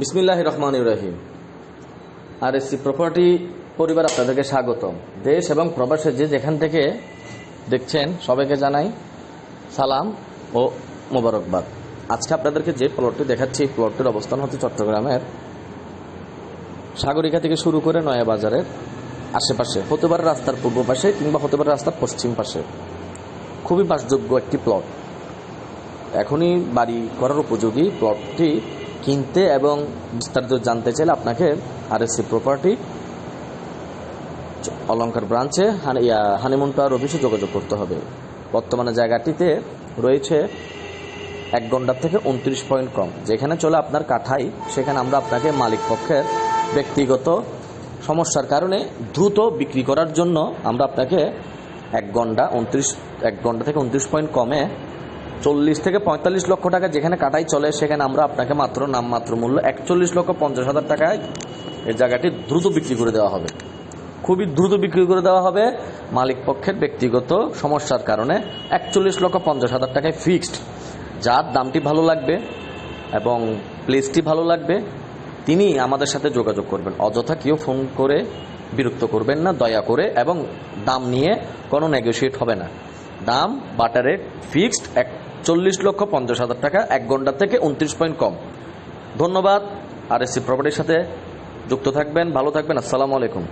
বিসমিল্লাহ রহমান ইব্রাহিম আর AC property পরিবার আপনাদেরকে স্বাগতম। দেশ এবং প্রবাসে যে যেখান থেকে দেখছেন, সবাইকে জানাই সালাম ও মোবারকবাদ। আজকে আপনাদেরকে যে প্লটটি দেখাচ্ছি প্লটটির অবস্থান হচ্ছে চট্টগ্রামের সাগরিকা থেকে শুরু করে নয়া বাজারের আশেপাশে হতে পারে রাস্তার পূর্ব পাশে কিংবা হতে পারে রাস্তার পশ্চিম পাশে। খুবই বাসযোগ্য একটি প্লট এখনই বাড়ি করার উপযোগী প্লটটি কিনতে এবং বিস্তারিত জানতে চাইলে আপনাকে আর এসি প্রপার্টি অলঙ্কার ব্রাঞ্চে হানি- হানিমুন টাওয়ার অফিসে যোগাযোগ করতে হবে। বর্তমানে জায়গাটিতে রয়েছে এক ঘণ্টার থেকে উনত্রিশ পয়েন্ট কম। যেখানে চলে আপনার কাঠাই, সেখানে আমরা আপনাকে মালিক পক্ষের ব্যক্তিগত সমস্যার কারণে দ্রুত বিক্রি করার জন্য আমরা আপনাকে এক ঘণ্টা উনত্রিশ, এক ঘণ্টা থেকে উনত্রিশ পয়েন্ট কমে চল্লিশ থেকে পঁয়তাল্লিশ লক্ষ টাকা যেখানে কাটাই চলে, সেখানে আমরা আপনাকে মাত্র নামমাত্র মূল্য একচল্লিশ লক্ষ পঞ্চাশ হাজার টাকায় এই জায়গাটি দ্রুত বিক্রি করে দেওয়া হবে। খুবই দ্রুত বিক্রি করে দেওয়া হবে। মালিক পক্ষের ব্যক্তিগত সমস্যার কারণে একচল্লিশ লক্ষ পঞ্চাশ হাজার টাকায় ফিক্সড যার দামটি ভালো লাগবে এবং প্লেসটি ভালো লাগবে, তিনি আমাদের সাথে যোগাযোগ করবেন। অযথা কেউ ফোন করে বিরক্ত করবেন না, দয়া করে এবং দাম নিয়ে কোনো নেগোশিয়েট হবে না। দাম বাটারে ফিক্সড এক চল্লিশ লক্ষ পঞ্চাশ হাজার টাকা, এক ঘণ্টা থেকে উনত্রিশ পয়েন্ট কম। ধন্যবাদ। আর এসি প্রপার্টির সাথে যুক্ত থাকবেন, ভালো থাকবেন। আসসালামু আলাইকুম।